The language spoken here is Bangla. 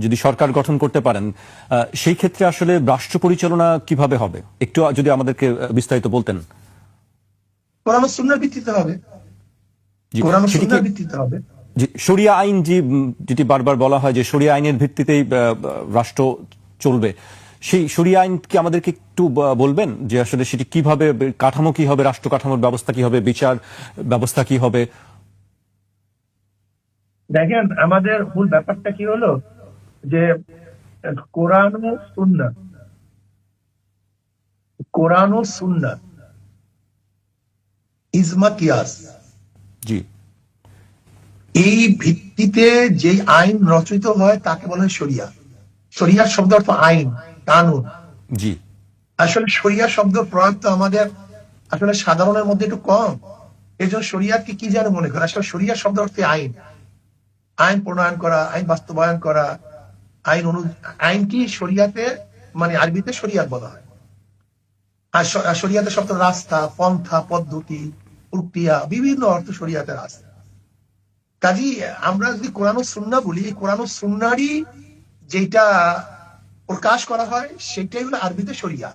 যদি সরকার গঠন করতে পারেন আহ, সেই ক্ষেত্রে আসলে রাষ্ট্র পরিচালনা কীভাবে হবে? একটু যদি আমাদেরকে বিস্তারিত বলতেন। কোরআন সুন্নার ভিত্তিতে হবে। কোরআন ও সেটি কি- সুন্নার ভিত্তিতে হবে। শরিয়া আইন যে যেটি বারবার বলা হয় যে শরিয়া আইনের ভিত্তিতেই রাষ্ট্র চলবে সেই শরিয়া আইন কি আমাদেরকে একটু বলবেন যে আসলে সেটি কীভাবে কাঠামো কি হবে রাষ্ট্র কাঠামোর ব্যবস্থা কি হবে বিচার ব্যবস্থা কি হবে? দেখেন আমাদের মূল ব্যাপারটা কি হলো? যে কোরআন ও সুন্না কোরআন ও সুন্না ইজমা কিয়াস। জি। এই ভিত্তিতে যে আইন রচিত হয় তাকে বলা হয় শরিয়া। শরিয়া শব্দ অর্থ আইন কানুন। জি। আসলে শরিয়া শব্দ প্রয়োগ তো আমাদের আসলে সাধারণের মধ্যে একটু কম। এই জন্য শরিয়াকে কি যেন মনে করে? আসলে শরিয়া শব্দ অর্থে আইন। আইন প্রণয়ন করা আইন বাস্তবায়ন করা আইন অনু আইনটি শরিয়াতে মানে আরবিতে শরিয়াত বলা হয়? আর শরিয়াতে শব্দ রাস্তা, পন্থা, পদ্ধতি প্রক্রিয়া বিভিন্ন অর্থ শরিয়াতে রাস্তা কাজী, আমরা যদি কোরআন সুন্না বলি, এই কোরআন সুন্নারই যেটা প্রকাশ করা হয়, সেটাই হলো আরবিতে শরিয়া